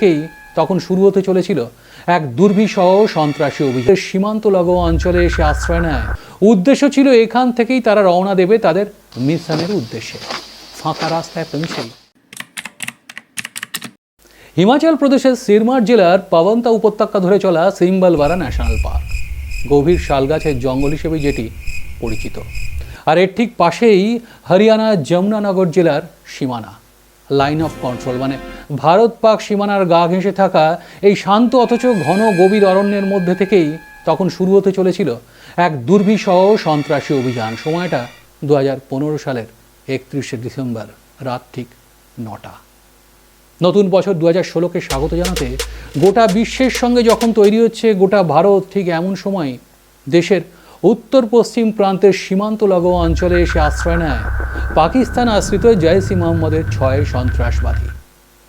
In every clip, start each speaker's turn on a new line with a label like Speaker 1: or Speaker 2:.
Speaker 1: থেকেই তখন শুরু হতে চলেছিল এক দুর্বিষহ সন্ত্রাসী অভিযান। সীমান্ত লগ অঞ্চলে এসে আশ্রয় নেয়। উদ্দেশ্য ছিল এখান থেকেই তারা রওনা দেবে তাদের মিশনের উদ্দেশ্যে। ফাঁকা রাস্তায় পৌঁছেই। হিমাচল প্রদেশের সিরমার জেলার পাবন্তা উপত্যকা ধরে চলা সিম্বলবারা ন্যাশনাল পার্ক। গভীর শালগাছের জঙ্গল হিসেবে যেটি পরিচিত। আর এর ঠিক পাশেই হরিয়ানা যমুনানগর জেলার সীমানা। লাইন অফ কন্ট্রোল মানে ভারত পাক সীমানার গা ঘেঁষে থাকা এই শান্ত অথচ ঘন গভীর অরণ্যের মধ্যে থেকেই তখন শুরু হতে চলেছিল এক দুর্বিষহ সন্ত্রাসী অভিযান। সময়টা দু হাজার পনেরো সালের একত্রিশে ডিসেম্বর, রাত ঠিক নটা। নতুন বছর দু হাজার ষোলোকে স্বাগত জানাতে গোটা বিশ্বের সঙ্গে যখন তৈরি হচ্ছে গোটা ভারত, ঠিক এমন সময় দেশের উত্তর পশ্চিম প্রান্তের সীমান্ত লগো অঞ্চলে এসে আশ্রয় নেয় পাকিস্তান আশ্রিত জয়সি মোহাম্মদের ছয় সন্ত্রাসবাদী।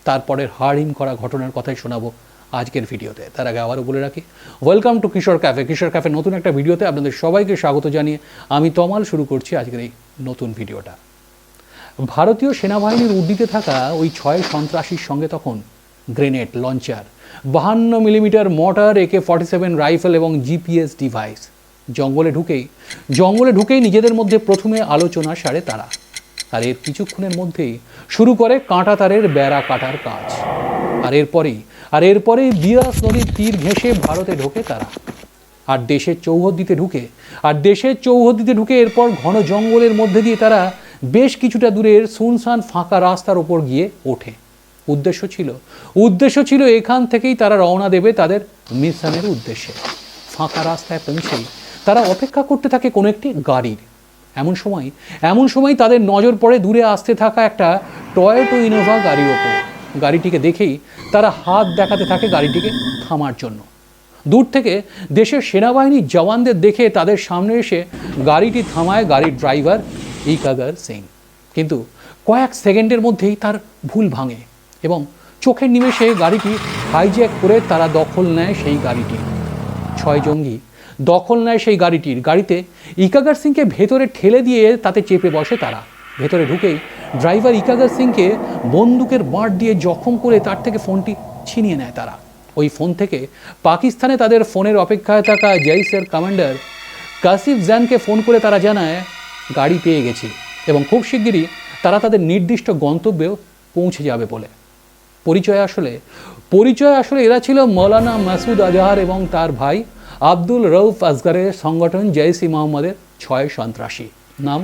Speaker 1: তারপরের হাড়িম করা ঘটনার কথাই শোনাবো আজকের ভিডিওতে। তার আগে আবারও বলে রাখি welcome to Kishore cafe Kishore cafe নতুন একটা ভিডিওতে আপনাদের সবাইকে স্বাগত জানিয়ে আমি তমাল শুরু করছি আজকের এই নতুন ভিডিওটা। ভারতীয় সেনাবাহিনীর উড্ডিতে থাকা ওই ছয় সন্ত্রাসীর সঙ্গে তখন গ্রেনেড লঞ্চার, বাহান্ন millimetre mortar AK forty seven rifle এবং জিপিএস ডিভাইস। জঙ্গলে ঢুকেই জঙ্গলে ঢুকেই নিজেদের মধ্যে প্রথমে আলোচনা সারে তারা। আর এর কিছুক্ষণের মধ্যেই শুরু করে কাঁটা তারের বেড়া কাটার কাজ। আর এরপরেই আর এরপরেই বিয়াস নদীর তীর ঘেঁষে ভারতে ঢোকে তারা। আর দেশের চৌহদ্দিতে ঢুকে, আর দেশের চৌহদ্দিতে ঢুকে এরপর ঘন জঙ্গলের মধ্যে দিয়ে তারা বেশ কিছুটা দূরের সুনসান ফাঁকা রাস্তার ওপর গিয়ে ওঠে। উদ্দেশ্য ছিল উদ্দেশ্য ছিল এখান থেকেই তারা রওনা দেবে তাদের মিশনের উদ্দেশ্যে। ফাঁকা রাস্তায় পৌঁছেই তারা অপেক্ষা করতে থাকে কোনো একটি গাড়ির। এমন সময় এমন সময় তাদের নজর পড়ে দূরে আসতে থাকা একটা টয়েটো ইনোভা গাড়ির ওপর। গাড়িটিকে দেখেই তারা হাত দেখাতে থাকে গাড়িটিকে থামার জন্য। দূর থেকে দেশের সেনাবাহিনীর জওয়ানদের দেখে তাদের সামনে এসে গাড়িটি থামায় গাড়ির ড্রাইভার ইকাগার সিং কিন্তু কয়েক সেকেন্ডের মধ্যেই তার ভুল ভাঙে এবং চোখের নিমেষে গাড়িটি হাইজ্যাক করে তারা দখল নেয় সেই গাড়িটি। ছয় জঙ্গি দখল নেয় সেই গাড়িটির। গাড়িতে ইকাগার সিংকে ভেতরে ঠেলে দিয়ে তাতে চেপে বসে তারা। ভেতরে ঢুকেই ড্রাইভার ইকাগার সিংকে বন্দুকের বাঁট দিয়ে জখম করে তার থেকে ফোনটি ছিনিয়ে নেয় তারা। ওই ফোন থেকে পাকিস্তানে তাদের ফোনের অপেক্ষায় থাকা জৈসের কমান্ডার কাসিফ জ্যানকে ফোন করে তারা জানায়, গাড়ি পেয়ে গেছি। এবং খুব শিগগিরই তারা তাদের নির্দিষ্ট গন্তব্যেও পৌঁছে যাবে বলে। পরিচয় আসলে পরিচয় আসলে এরা ছিল মৌলানা মাসুদ আজহার এবং তার ভাই আব্দুল রৌফ আসগারের সংগঠন জৈসি মোহাম্মদের ছয় সন্ত্রাসী। নাম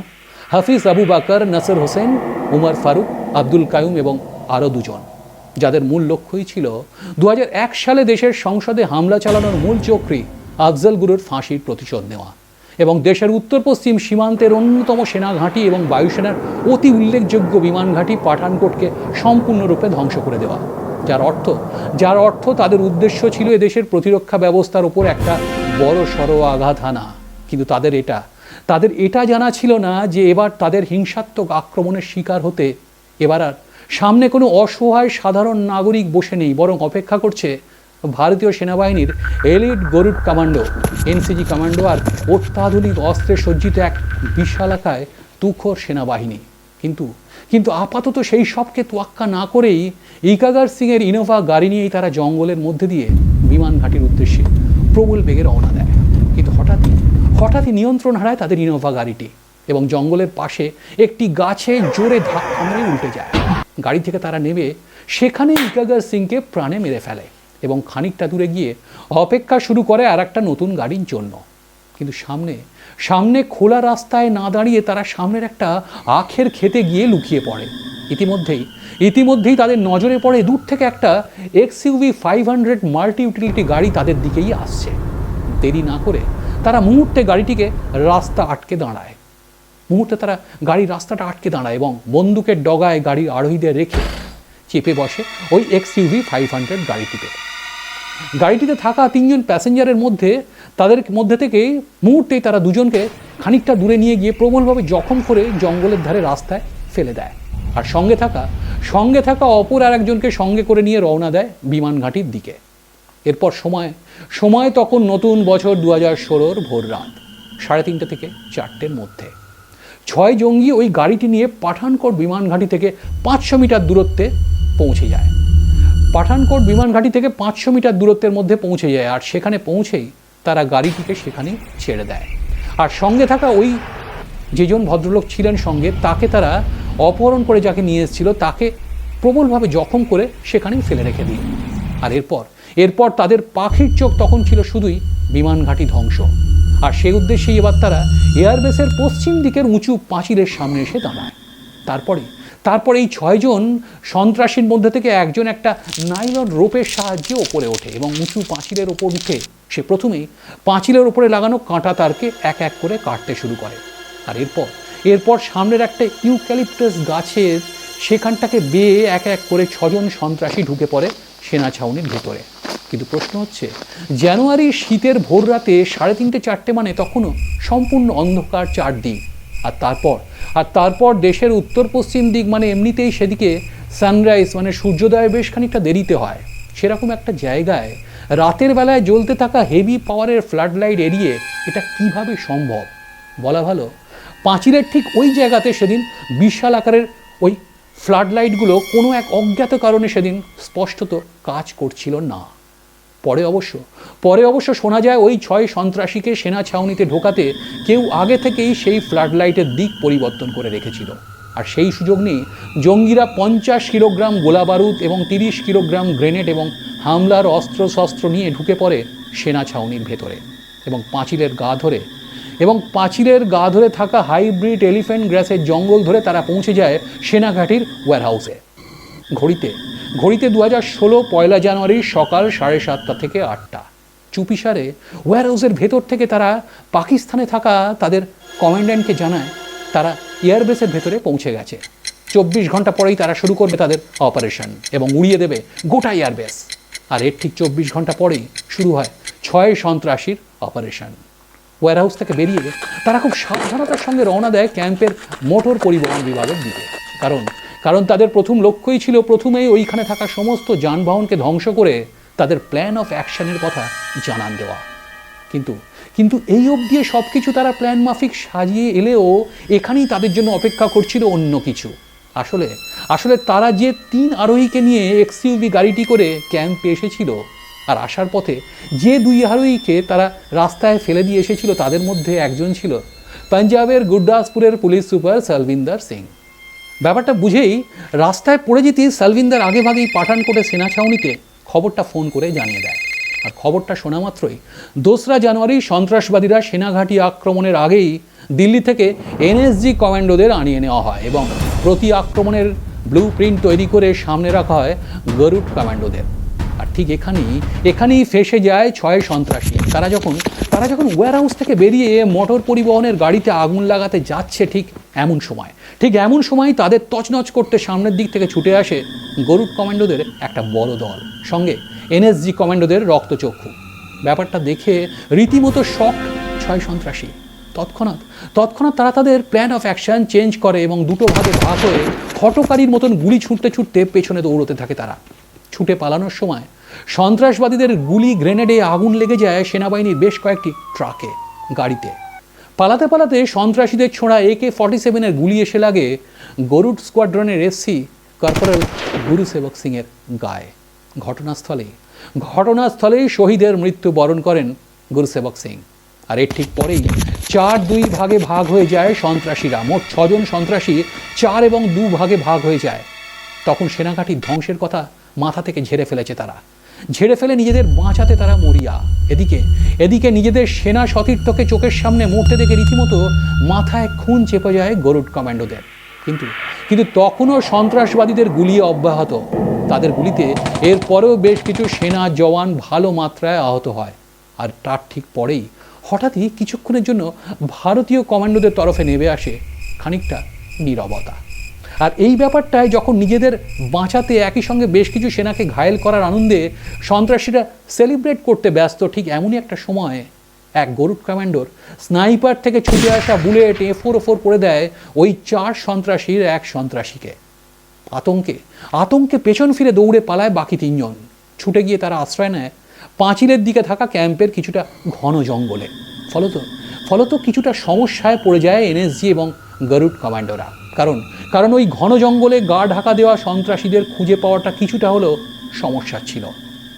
Speaker 1: হাফিজ আবু বাকর, নাসর হোসেন, উমর ফারুক, আব্দুল কায়ুম এবং আরও দুজন। যাদের মূল লক্ষ্যই ছিল দু হাজার এক সালে দেশের সংসদে হামলা চালানোর মূল চক্রী আফজল গুরুর ফাঁসির প্রতিশোধ নেওয়া এবং দেশের উত্তর পশ্চিম সীমান্তের অন্যতম সেনা ঘাঁটি এবং বায়ুসেনার অতি উল্লেখযোগ্য বিমান ঘাঁটি পাঠানকোটকে সম্পূর্ণরূপে ধ্বংস করে দেওয়া। যার অর্থ যার অর্থ তাদের উদ্দেশ্য ছিল এদেশের প্রতিরক্ষা ব্যবস্থার উপর একটা বড় সড় আঘাত হানা কিন্তু তাদের এটা তাদের এটা জানা ছিল না যে এবার তাদের হিংসাত্মক আক্রমণের শিকার হতে এবার আর সামনে কোনো অসহায় সাধারণ নাগরিক বসে নেই, বরং অপেক্ষা করছে ভারতীয় সেনাবাহিনীর elite Garud commando, NCG commando আর অত্যাধুনিক অস্ত্রে সজ্জিত এক বিশালাকায় তুখর সেনাবাহিনী। কিন্তু কিন্তু আপাতত সেই সবকে তোয়াক্কা না করেই ইকাগার সিংয়ের ইনোভা গাড়ি নিয়েই তারা জঙ্গলের মধ্যে দিয়ে বিমান ঘাটির উদ্দেশ্যে প্রবল বেগে রওনা দেয়। কিন্তু হঠাৎই হঠাৎই নিয়ন্ত্রণ হারায় তাদের ইনোভা গাড়িটি এবং জঙ্গলের পাশে একটি গাছে জোরে ধাক্কা মেরে উল্টে যায়। গাড়ি থেকে তারা নেমে সেখানে ইকাগার সিংকে প্রাণে মেরে ফেলে এবং খানিকটা দূরে গিয়ে অপেক্ষা শুরু করে আর একটা নতুন গাড়ির জন্য। কিন্তু সামনে সামনে খোলা রাস্তায় না দাঁড়িয়ে তারা সামনের একটা আখের খেতে গিয়ে লুকিয়ে পড়ে। ইতিমধ্যেই ইতিমধ্যেই তাদের নজরে পড়ে দূর থেকে একটা XUV five hundred multi utility গাড়ি তাদের দিকেই আসছে। দেরি না করে তারা মুহূর্তে গাড়িটিকে রাস্তা আটকে দাঁড়ায়। মুহূর্তে তারা গাড়ির রাস্তাটা আটকে দাঁড়ায় এবং বন্দুকের ডগায় গাড়ির আরোহীদের রেখে চেপে বসে ওই এক্সইউভি ফাইভ হান্ড্রেড গাড়িটিতে। গাড়িটিতে থাকা তিনজন প্যাসেঞ্জারের মধ্যে, তাদের মধ্যে থেকে মুহূর্তেই তারা দুজনকে খানিকটা দূরে নিয়ে গিয়ে প্রবলভাবে জখম করে জঙ্গলের ধারে রাস্তায় ফেলে দেয়। আর সঙ্গে থাকা সঙ্গে থাকা অপর আর একজনকে সঙ্গে করে নিয়ে রওনা দেয় বিমান ঘাঁটির দিকে। এরপর সময় সময় তখন নতুন বছর দু হাজার ষোলোর ভোর রাত, সাড়ে তিনটে থেকে চারটের মধ্যে। ছয় জঙ্গি ওই গাড়িটি নিয়ে পাঠানকোট বিমান ঘাঁটি থেকে পাঁচশো মিটার দূরত্বে পৌঁছে যায়। পাঠানকোট বিমান ঘাঁটি থেকে পাঁচশো মিটার দূরত্বের মধ্যে পৌঁছে যায় আর সেখানে পৌঁছেই তারা গাড়িটিকে সেখানে ছেড়ে দেয়। আর সঙ্গে থাকা ওই যেজন ভদ্রলোক ছিলেন সঙ্গে, তাকে তারা অপহরণ করে যাকে নিয়ে এসেছিল, তাকে প্রবলভাবে জখম করে সেখানেই ফেলে রেখে দিই আর এরপর এরপর তাদের পাখির চোখ তখন ছিল শুধুই বিমান ঘাঁটি ধ্বংস। আর সেই উদ্দেশ্যেই এবার তারা এয়ারবেসের পশ্চিম দিকের উঁচু পাঁচিলের সামনে এসে দাঁড়ায়। তারপরে তারপরে এই ছয়জন সন্ত্রাসীর মধ্যে থেকে একজন একটা নাইলন রোপের সাহায্যে ওপরে ওঠে এবং উঁচু পাঁচিলের ওপর উঠে সে প্রথমেই পাঁচিলের ওপরে লাগানো কাঁটা তারকে এক এক করে কাটতে শুরু করে। আর এরপর এরপর সামনের একটা ইউক্যালিপটাস গাছের সেখানটাকে বেয়ে এক এক করে ছজন সন্ত্রাসী ঢুকে পড়ে সেনা ছাউনির ভেতরে। কিন্তু প্রশ্ন হচ্ছে জানুয়ারি শীতের ভোর রাতে সাড়ে তিনটে চারটে মানে তখনও সম্পূর্ণ অন্ধকার চারদিক। আর তারপর আর তারপর দেশের উত্তর পশ্চিম দিক মানে এমনিতেই সেদিকে সানরাইজ মানে সূর্যোদয় বেশ খানিকটা দেরিতে হয়। সেরকম একটা জায়গায় রাতের বেলায় জ্বলতে থাকা হেভি পাওয়ারের ফ্লাড লাইট এড়িয়ে এটা কীভাবে সম্ভব? বলা ভালো। পাঁচিলের ঠিক ওই জায়গাতে সেদিন বিশাল আকারের ওই ফ্লাড লাইটগুলো কোনো এক অজ্ঞাত কারণে সেদিন স্পষ্টত কাজ করছিল না। পরে অবশ্য পরে অবশ্য শোনা যায় ওই ছয় সন্ত্রাসীকে সেনা ছাউনিতে ঢোকাতে কেউ আগে থেকেই সেই ফ্লাড লাইটের দিক পরিবর্তন করে রেখেছিল। আর সেই সুযোগ নিয়ে জঙ্গিরা পঞ্চাশ কিলোগ্রাম গোলা বারুদ এবং তিরিশ কিলোগ্রাম গ্রেনেড এবং হামলার অস্ত্র শস্ত্র নিয়ে ঢুকে পড়ে সেনা ছাউনির ভেতরে এবং পাঁচিলের গা ধরে। এবং পাঁচিলের গা ধরে থাকা হাইব্রিড এলিফ্যান্ট গ্রাসের জঙ্গল ধরে তারা পৌঁছে যায় সেনাঘাটির ওয়্যারহাউসে ঘড়িতে। ঘড়িতে দু হাজার ষোলো পয়লা জানুয়ারি সকাল সাড়ে সাতটা থেকে আটটা। চুপিসারে ওয়্যারহাউসের ভেতর থেকে তারা পাকিস্তানে থাকা তাদের কমান্ড্যান্টকে জানায়, তারা এয়ারবেসের ভেতরে পৌঁছে গেছে। চব্বিশ ঘণ্টা পরেই তারা শুরু করবে তাদের অপারেশন এবং উড়িয়ে দেবে গোটা এয়ারবেস। আর এর ঠিক চব্বিশ ঘণ্টা পরেই শুরু হয় ছয় সন্ত্রাসীর অপারেশন। ওয়্যারহাউস থেকে বেরিয়ে তারা খুব সাবধানতার সঙ্গে রওনা দেয় ক্যাম্পের মোটর পরিবহন বিভাগের দিকে। কারণ কারণ তাদের প্রথম লক্ষ্যই ছিল প্রথমেই ওইখানে থাকা সমস্ত যানবাহনকে ধ্বংস করে তাদের প্ল্যান অফ অ্যাকশনের কথা জানান দেওয়া। কিন্তু কিন্তু এই অবধি সব কিছু তারা প্ল্যান মাফিক সাজিয়ে এলেও এখানেই তাদের জন্য অপেক্ষা করছিল অন্য কিছু। আসলে আসলে তারা যে তিন আরোহীকে নিয়ে এক্সইউভি গাড়িটি করে ক্যাম্পে এসেছিল আর আসার পথে যে দুই আরোহীকে তারা রাস্তায় ফেলে দিয়ে এসেছিল তাদের মধ্যে একজন ছিল পাঞ্জাবের গুরদাসপুরের পুলিশ সুপার সলভিন্দার সিং। ব্যাপারটা বুঝেই রাস্তায় পড়ে যেতেই সালভিন্দার আগেভাগেই পাঠানকোটে সেনা ছাউনিতে খবরটা ফোন করে জানিয়ে দেয়। আর খবরটা শোনা মাত্রই দোসরা জানুয়ারি সন্ত্রাসবাদীরা সেনাঘাঁটি আক্রমণের আগেই দিল্লি থেকে এনএসজি কমান্ডোদের আনিয়ে নেওয়া হয় এবং প্রতি আক্রমণের ব্লু প্রিন্ট তৈরি করে সামনে রাখা হয় গরুড কমান্ডোদের। ঠিক এখানেই এখানেই ফেসে যায় ছয় সন্ত্রাসী। তারা যখন তারা যখন ওয়্যারহাউস থেকে বেরিয়ে মোটর পরিবহনের গাড়িতে আগুন লাগাতে যাচ্ছে ঠিক এমন সময়। ঠিক এমন সময় তাদের তছনছ করতে সামনের দিক থেকে ছুটে আসে গরুড কমান্ডোদের একটা বড় দল। সঙ্গে এনএসজি কমান্ডোদের রক্তচক্ষু। ব্যাপারটা দেখে রীতিমতো শক ছয় সন্ত্রাসী। তৎক্ষণাৎ তৎক্ষণাৎ তারা তাদের প্ল্যান অফ অ্যাকশন চেঞ্জ করে এবং দুটো ভাগে ভাগ হয়ে হটকারীর মতন গুলি ছুটতে ছুটতে পেছনে দৌড়তে থাকে তারা। ছুটে পালানোর সময় সন্ত্রাসবাদীদের গুলি, গ্রেনেডে আগুন লেগে যায় সেনাবাহিনীর বেশ কয়েকটি ট্রাকে, গাড়িতে। পালাতে পালাতে সন্ত্রাসীদের ছোঁড়া একে ফর্টি সেভেনের গুলি এসে লাগে গরুড স্কোয়াড্রনের এসসি কর্পোরাল গুরু সেবক সিংয়ের গায়ে। ঘটনাস্থলে ঘটনাস্থলেই শহীদের মৃত্যু বরণ করেন গুরু সেবক সিং। আর এর ঠিক পরেই চার দুই ভাগে ভাগ হয়ে যায় সন্ত্রাসীরা। মোট ছজন সন্ত্রাসী চার এবং দু ভাগে ভাগ হয়ে যায়। তখন সেনাঘাটির ধ্বংসের কথা মাথা থেকে ঝেড়ে ফেলেছে তারা। ঝেড়ে ফেলে নিজেদের বাঁচাতে তারা মরিয়া। এদিকে এদিকে নিজেদের সেনা সতীর্থকে চোখের সামনে মরতে দেখে রীতিমতো মাথায় খুন চেপে যায় গরুড কমান্ডোদের। কিন্তু কিন্তু তখনও সন্ত্রাসবাদীদের গুলি অব্যাহত। তাদের গুলিতে এরপরেও বেশ কিছু সেনা জওয়ান ভালো মাত্রায় আহত হয়। আর তার ঠিক পরেই হঠাৎই কিছুক্ষণের জন্য ভারতীয় কমান্ডোদের তরফে নেমে আসে খানিকটা নীরবতা। আর এই ব্যাপারটায় যখন নিজেদের বাঁচাতে একই সঙ্গে বেশ কিছু সেনাকে ঘায়েল করার আনন্দে সন্ত্রাসীরা সেলিব্রেট করতে ব্যস্ত, ঠিক এমনই একটা সময় এক গরুড কমান্ডোর স্নাইপার থেকে ছুটে আসা বুলেট এ ফোর ফোর করে দেয় ওই চার সন্ত্রাসীর এক সন্ত্রাসীকে। আতঙ্কে আতঙ্কে পেছন ফিরে দৌড়ে পালায় বাকি তিনজন। ছুটে গিয়ে তারা আশ্রয় নেয় পাঁচিলের দিকে থাকা ক্যাম্পের কিছুটা ঘন জঙ্গলে। ফলত ফলত কিছুটা সমস্যায় পড়ে যায় এনএসজি এবং গরুড কমান্ডোরা। কারণ কারণ ওই ঘন জঙ্গলে গা ঢাকা দেওয়া সন্ত্রাসীদের খুঁজে পাওয়াটা কিছুটা হলেও সমস্যা ছিল।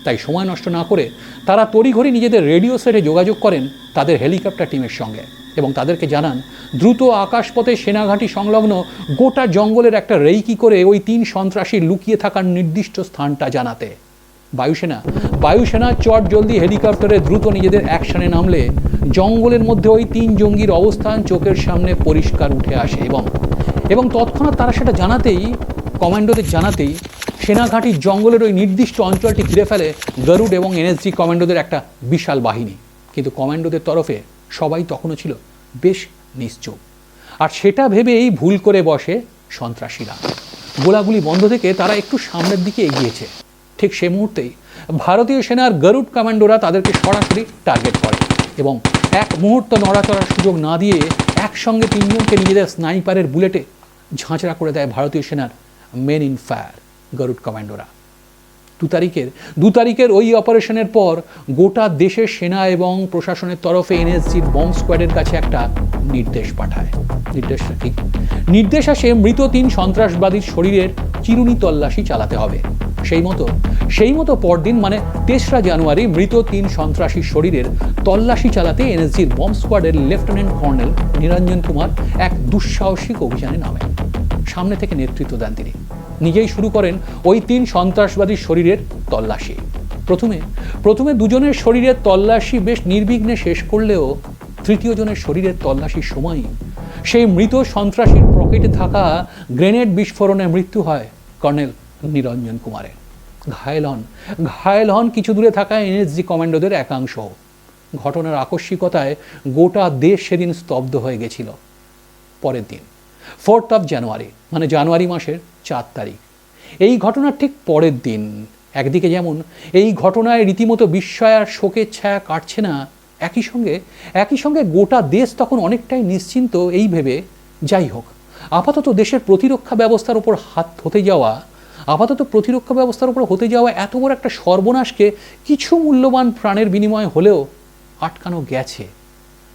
Speaker 1: তাই সময় নষ্ট না করে তারা তড়িঘড়ি নিজেদের রেডিও সেটে যোগাযোগ করেন তাদের হেলিকপ্টার টিমের সঙ্গে এবং তাদেরকে জানান, দ্রুত আকাশপথে সেনাঘাঁটি সংলগ্ন গোটা জঙ্গলের একটা রেইকি করে ওই তিন সন্ত্রাসী লুকিয়ে থাকার নির্দিষ্ট স্থানটা জানাতে। বায়ুসেনা বায়ুসেনা চট জলদি হেলিকপ্টারে দ্রুত নিজেদের অ্যাকশনে নামলে জঙ্গলের মধ্যে ওই তিন জঙ্গির অবস্থান চোখের সামনে পরিষ্কার উঠে আসে এবং এবং তৎক্ষণাৎ তারা সেটা জানাতেই, কমান্ডোদের জানাতেই সেনাঘাঁটির জঙ্গলের ওই নির্দিষ্ট অঞ্চলটি ঘিরে ফেলে গরুড এবং এনএসজি কমান্ডোদের একটা বিশাল বাহিনী। কিন্তু কমান্ডোদের তরফে সবাই তখনও ছিল বেশ নিশ্চুপ। আর সেটা ভেবেই ভুল করে বসে সন্ত্রাসীরা। গোলাগুলি বন্ধ থেকে তারা একটু সামনের দিকে এগিয়েছে। ঠিক সে মুহূর্তেই ভারতীয় সেনার গরুড কমান্ডোরা তাদেরকে সরাসরি টার্গেট করে এবং এক মুহূর্ত নড়াচড়ার সুযোগ না দিয়ে একসঙ্গে তিনজনকে নিজেদের স্নাইপারের বুলেটে ঝাঁচড়া করে দেয় ভারতীয় সেনার মেন ইন ফায়ার গরুড কমান্ডোরা দু তারিখের দু তারিখের ওই অপারেশনের পর গোটা দেশের সেনা এবং প্রশাসনের তরফে এনএসজির বম্ব স্কোয়াডের কাছে একটা নির্দেশ পাঠায়। নির্দেশটা কি নির্দেশ আসে মৃত তিন সন্ত্রাসবাদীর শরীরের চিরুনি তল্লাশি চালাতে হবে। সেই মতো। সেই মতো পরদিন মানে তেসরা জানুয়ারি মৃত তিন সন্ত্রাসীর শরীরের তল্লাশি চালাতে এনএসজির বম্ব স্কোয়াডের লেফটেন্যান্ট কর্নেল নিরঞ্জন কুমার এক দুঃসাহসিক অভিযানে নামেন। সামনে থেকে নেতৃত্ব দেন তিনি। নিজেই শুরু করেন ওই তিন সন্ত্রাসবাদীর শরীরের তল্লাশি। প্রথমে প্রথমে দুজনের শরীরের তল্লাশি বেশ নির্বিঘ্নে শেষ করলেও তৃতীয় জনের শরীরের তল্লাশির সময় সেই মৃত সন্ত্রাসীর পকেটে থাকা গ্রেনেড বিস্ফোরণে মৃত্যু হয় কর্নেল নিরঞ্জন কুমারের। ঘায়েল হন ঘায়েল হন কিছু দূরে থাকা এনএসজি কমান্ডোদের একাংশ ঘটনার আকস্মিকতায় গোটা দেশ সেদিন স্তব্ধ হয়ে গেছিল। পরের দিন, ফোর্থ অফ জানুয়ারি মানে জানুয়ারি মাসের চার তারিখ। এই ঘটনার ঠিক পরের দিন, একদিকে যেমন এই ঘটনায় রীতিমতো বিস্ময় আর শোকের ছায়া কাটছে না, একই সঙ্গে একই সঙ্গে গোটা দেশ তখন অনেকটাই নিশ্চিন্ত, এই ভেবে। যাই হোক, আপাতত দেশের প্রতিরক্ষা ব্যবস্থার উপর হাত হতে যাওয়া আপাতত প্রতিরক্ষা ব্যবস্থার উপর হতে যাওয়া এত বড় একটা সর্বনাশকে কিছু মূল্যবান প্রাণের বিনিময়ে হলেও আটকানো গেছে।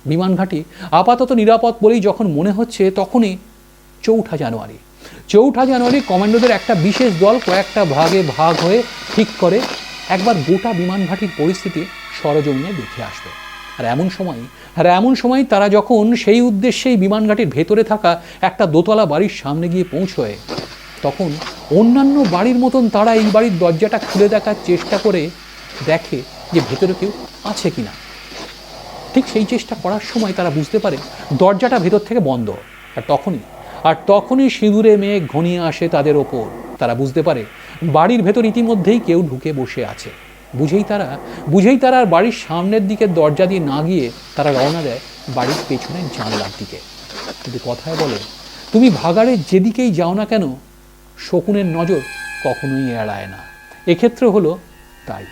Speaker 1: বিমানঘাটি আপাতত নিরাপদ বলেই যখন মনে হচ্ছে তখনই চৌঠা জানুয়ারি। চৌঠা জানুয়ারি কমান্ডোদের একটা বিশেষ দল কয়েকটা ভাগে ভাগ হয়ে ঠিক করে একবার গোটা বিমানঘাটির পরিস্থিতি সরজমিনে দেখে আসবে। আর এমন সময়, আর এমন সময় তারা যখন সেই উদ্দেশ্যেই বিমানঘাটির ভেতরে থাকা একটা দোতলা বাড়ির সামনে গিয়ে পৌঁছয় তখন অন্যান্য বাড়ির মতন তারা এই বাড়ির দরজাটা খুলে দেখার চেষ্টা করে দেখে যে ভেতরে কেউ আছে কি না ঠিক সেই চেষ্টা করার সময় তারা বুঝতে পারে দরজাটা ভেতর থেকে বন্ধ। আর তখনই আর তখনই সিঁদুরে মেঘ ঘনিয়ে আসে তাদের ওপর। তারা বুঝতে পারে বাড়ির ভেতর ইতিমধ্যেই কেউ ঢুকে বসে আছে। বুঝেই তারা বুঝেই তারা আর বাড়ির সামনের দিকে দরজা দিয়ে না গিয়ে তারা রওনা দেয় বাড়ির পেছনের জানলার দিকে। কিন্তু কথায় বলে, তুমি ভাগাড়ে যেদিকেই যাও না কেন শকুনের নজর কখনোই এড়ায় না। এক্ষেত্রে হলো তাই।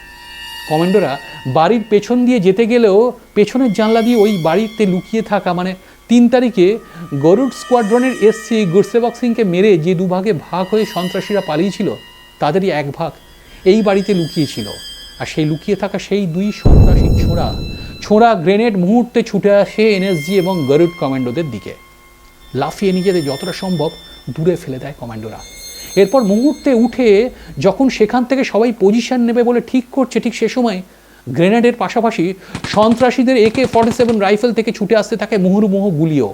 Speaker 1: কমান্ডোরা বাড়ির পেছন দিয়ে যেতে গেলেও পেছনের জানলা দিয়ে ওই বাড়িতে লুকিয়ে থাকা মানে তিন তারিখে গরুড স্কোয়াড্রনের এসসি গুরসেবক সিংকে মেরে যে দুভাগে ভাগ হয়ে সন্ত্রাসীরা পালিয়েছিল, তাদেরই এক ভাগ এই বাড়িতে লুকিয়েছিল। আর সেই লুকিয়ে থাকা সেই দুই সন্ত্রাসী ছোঁড়া ছোঁড়া গ্রেনেড মুহূর্তে ছুটে আসে এনএসজি এবং গরুড কমান্ডোদের দিকে। লাফিয়ে নিজেদের যতটা সম্ভব দূরে ফেলে দেয় কমান্ডোরা। এরপর মুহূর্তে উঠে যখন সেখান থেকে সবাই পজিশন নেবে বলে ঠিক করছে ঠিক সে সময় গ্রেনেডের পাশাপাশি সন্ত্রাসীদের একে ফর্টি সেভেন রাইফেল থেকে ছুটে আসতে থাকে মুহুর্মুহু গুলিও।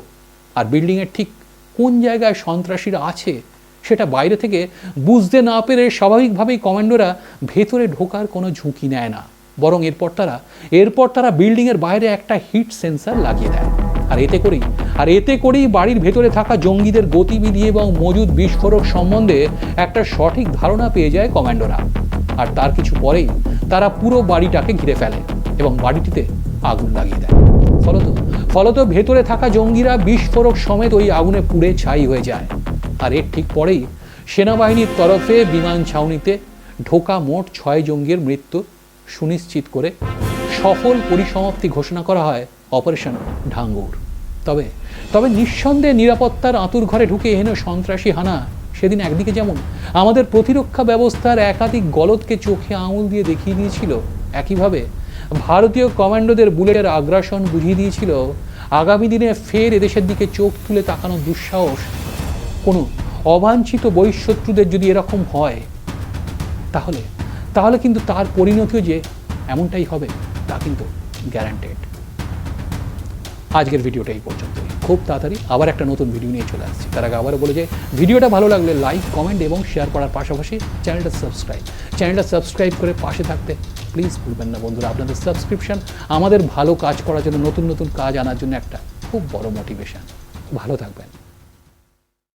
Speaker 1: আর বিল্ডিংয়ের ঠিক কোন জায়গায় সন্ত্রাসীরা আছে সেটা বাইরে থেকে বুঝতে না পেরে স্বাভাবিকভাবেই কমান্ডোরা ভেতরে ঢোকার কোনো ঝুঁকি নেয় না। বরং এরপর তারা এরপর তারা বিল্ডিংয়ের বাইরে একটা হিট সেন্সার লাগিয়ে দেয়। আর এতে করেই, আর এতে করেই বাড়ির ভেতরে থাকা জঙ্গিদের গতিবিধি এবং মজুদ বিস্ফোরক সম্বন্ধে একটা সঠিক ধারণা পেয়ে যায় কমান্ডোরা। আর তার কিছু পরেই তারা পুরো বাড়িটাকে ঘিরে ফেলে এবং বাড়িটিতে আগুন লাগিয়ে দেয়। ফলত ফলত ভেতরে থাকা জঙ্গিরা বিস্ফোরক সমেত ওই আগুনে পুড়ে ছাই হয়ে যায়। আর এর ঠিক পরেই সেনাবাহিনীর তরফে বিমান ছাউনিতে ঢোকা মোট ছয় জঙ্গির মৃত্যু সুনিশ্চিত করে সফল পরিসমাপ্তি ঘোষণা করা হয় অপারেশন ঢাঙ্গুর তবে তবে নিঃসন্দেহে নিরাপত্তার আঁতুর ঘরে ঢুকে এহেন সন্ত্রাসী হানা সেদিন একদিকে যেমন আমাদের প্রতিরক্ষা ব্যবস্থার একাধিক গলদকে চোখে আঙুল দিয়ে দেখিয়ে দিয়েছিল, একইভাবে ভারতীয় কমান্ডোদের বুলেটের আগ্রাসন বুঝিয়ে দিয়েছিল, আগামী দিনে ফের এদেশের দিকে চোখ তুলে তাকানোর দুঃসাহস। কোনো অবাঞ্ছিত বহিঃশত্রুদের যদি এরকম হয়, তাহলে তাহলে কিন্তু তার পরিণতিও যে এমনটাই হবে, তা কিন্তু গ্যারান্টেড। আজকের ভিডিওটা এই পর্যন্ত। খুব তাড়াতাড়ি আবার একটা নতুন ভিডিও নিয়ে চলে আসছি। তার আগে আবারও বলে যে, ভিডিওটা ভালো লাগলে লাইক কমেন্ট এবং শেয়ার করার পাশাপাশি চ্যানেলটা সাবস্ক্রাইব চ্যানেলটা সাবস্ক্রাইব করে পাশে থাকতে প্লিজ ভুলবেন না বন্ধুরা, আপনাদের সাবস্ক্রিপশান আমাদের ভালো কাজ করার জন্য, নতুন নতুন কাজ আনার জন্য একটা খুব বড় মোটিভেশান ভালো থাকবেন।